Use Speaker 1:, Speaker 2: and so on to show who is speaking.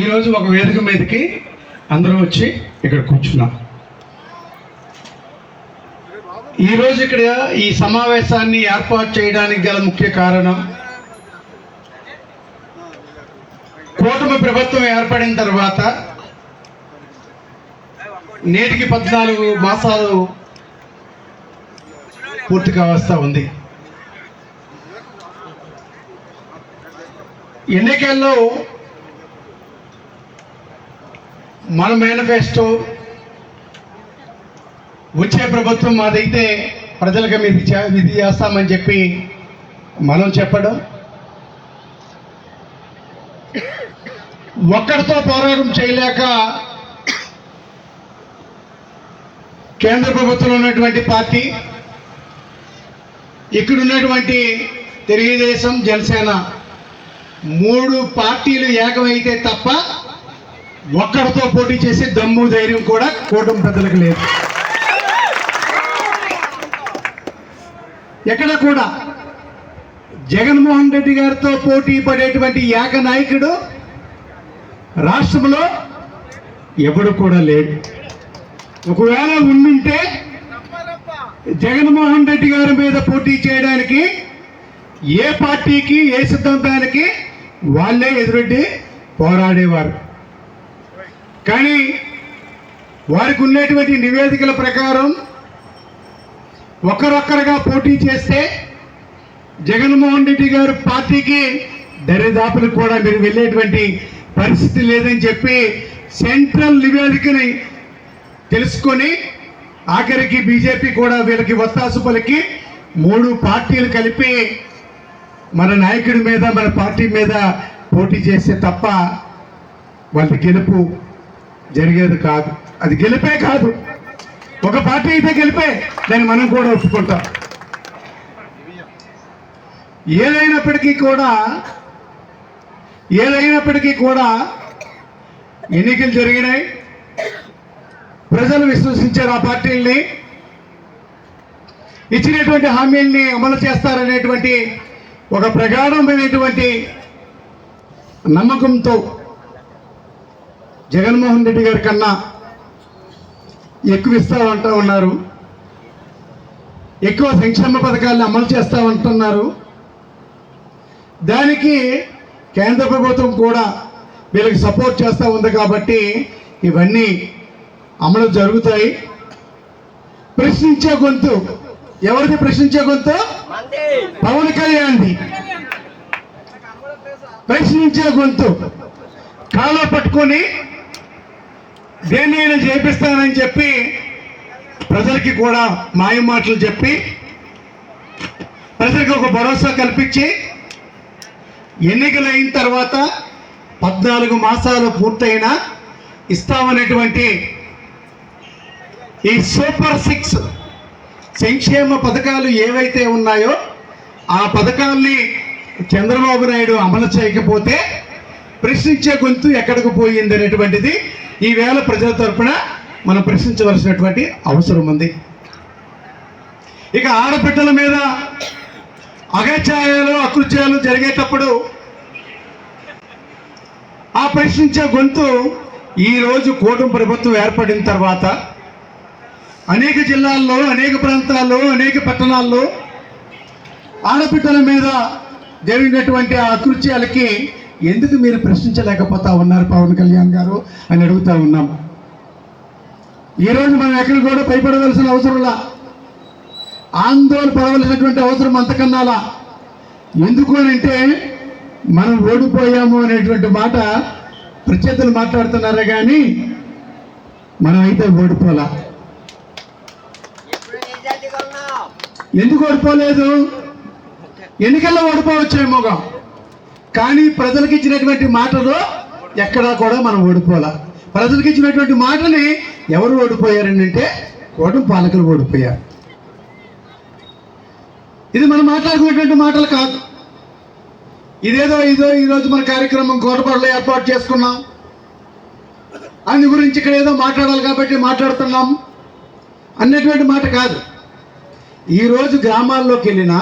Speaker 1: ఈరోజు ఒక వేదిక మీదకి అందరం వచ్చి ఇక్కడ కూర్చున్నాం. ఈరోజు ఇక్కడ ఈ సమావేశాన్ని ఏర్పాటు చేయడానికి గల ముఖ్య కారణం కూటమి ప్రభుత్వం ఏర్పడిన తర్వాత నేటికి పద్నాలుగు మాసాలు పూర్తి కావస్తా ఉంది. ఎన్నికల్లో మన మేనిఫెస్టో వచ్చే ప్రభుత్వం మాదైతే ప్రజలకు మీరు చే- ఇది చేస్తామని చెప్పి మనం చెప్పడం. ఒక్కరితో పోరాటం చేయలేక కేంద్ర ప్రభుత్వంలో ఉన్నటువంటి పార్టీ ఇక్కడ ఉన్నటువంటి తెలుగుదేశం జనసేన మూడు పార్టీలు ఏకమైతే తప్ప ఒక్కడితో పోటీ చేసే దమ్ము ధైర్యం కూడా కూటమి పెద్దలకు లేదు. ఎక్కడ కూడా జగన్మోహన్ రెడ్డి గారితో పోటీ పడేటువంటి ఏక నాయకుడు రాష్ట్రంలో ఎవడు కూడా లేడు. ఒకవేళ ఉండుంటే జగన్మోహన్ రెడ్డి గారి మీద పోటీ చేయడానికి ఏ పార్టీకి ఏ సిద్ధాంతానికి వాళ్ళే ఎదురెడ్డి పోరాడేవారు. కానీ వారికి ఉన్నటువంటి నివేదికల ప్రకారం ఒకరొక్కరుగా పోటీ చేస్తే జగన్మోహన్ రెడ్డి గారు పార్టీకి దరిదాపులు కూడా మీరు వెళ్ళేటువంటి పరిస్థితి లేదని చెప్పి సెంట్రల్ నివేదికని తెలుసుకొని ఆఖరికి బీజేపీ కూడా వీళ్ళకి వత్తాసు పలికి మూడు పార్టీలు కలిపి మన నాయకుడి మీద మన పార్టీ మీద పోటీ చేస్తే తప్ప వాళ్ళ గెలుపు జరిగేది కాదు. అది గెలిపే కాదు. ఒక పార్టీ అయితే గెలిపే. దాన్ని మనం కూడా ఒప్పుకుంటాం. ఏదైనప్పటికీ కూడా ఏదైనప్పటికీ కూడా ఎన్నికలు జరిగినాయి. ప్రజలు విశ్వసించారు ఆ పార్టీల్ని. ఇచ్చినటువంటి హామీల్ని అమలు చేస్తారనేటువంటి ఒక ప్రగాఢమైనటువంటి నమ్మకంతో జగన్మోహన్ రెడ్డి గారి కన్నా ఎక్కువ ఇస్తామంటూ ఉన్నారు. ఎక్కువ సంక్షేమ పథకాలను అమలు చేస్తామంటున్నారు. దానికి కేంద్ర ప్రభుత్వం కూడా వీళ్ళకి సపోర్ట్ చేస్తూ ఉంది కాబట్టి ఇవన్నీ అమలు జరుగుతాయి. ప్రశ్నించే గొంతు ఎవరిది ప్రశ్నించే గొంతు? పవన్ కళ్యాణ్ది. ప్రశ్నించే గొంతు. కాలో పట్టుకొని దేన్నైనా చేపిస్తానని చెప్పి ప్రజలకి కూడా మాయ మాటలు చెప్పి ప్రజలకు ఒక భరోసా కల్పించి ఎన్నికలు అయిన తర్వాత పద్నాలుగు మాసాలు పూర్తయినా ఇస్తామనేటువంటి ఈ సూపర్ సిక్స్ సంక్షేమ పథకాలు ఏవైతే ఉన్నాయో ఆ పథకాల్ని చంద్రబాబు నాయుడు అమలు చేయకపోతే ప్రశ్నించే గొంతు ఎక్కడికి పోయింది అనేటువంటిది ఈవేళ ప్రజల తరఫున మనం ప్రశ్నించవలసినటువంటి అవసరం ఉంది. ఇక ఆడబిడ్డల మీద అగచాయాలు అకృత్యాలు జరిగేటప్పుడు ఆ ప్రశ్నించే గొంతు ఈరోజు కూటమి ప్రభుత్వం ఏర్పడిన తర్వాత అనేక జిల్లాల్లో అనేక ప్రాంతాల్లో అనేక పట్టణాల్లో ఆడబిడ్డల మీద జరిగినటువంటి ఆ అకృత్యాలకి ఎందుకు మీరు ప్రశ్నించలేకపోతా ఉన్నారు పవన్ కళ్యాణ్ గారు అని అడుగుతా ఉన్నాం. ఈరోజు మనం ఎక్కడ కూడా భయపడవలసిన అవసరంలా ఆందోళన పడవలసినటువంటి అవసరం అంతకన్నాలా ఎందుకు అని అంటే మనం ఓడిపోయాము అనేటువంటి మాట ప్రత్యర్థులు మాట్లాడుతున్నారే కానీ మనం అయితే ఓడిపోలా. ఎందుకు ఓడిపోలేదు? ఎన్నికల్లో ఓడిపోవచ్చేమోగా? కానీ ప్రజలకు ఇచ్చినటువంటి మాటలో ఎక్కడా కూడా మనం ఓడిపోలా. ప్రజలకు ఇచ్చినటువంటి మాటని ఎవరు ఓడిపోయారని అంటే పాలకులు ఓడిపోయారు. ఇది మనం మాట్లాడుకునేటువంటి మాటలు కాదు. ఇదేదో ఇదో ఈరోజు మన కార్యక్రమం కోటపాడులో ఏర్పాటు చేసుకున్నాం. అందు గురించి ఇక్కడ ఏదో మాట్లాడాలి కాబట్టి మాట్లాడుతున్నాం. అన్నటువంటి మాట కాదు. ఈరోజు గ్రామాల్లోకి వెళ్ళినా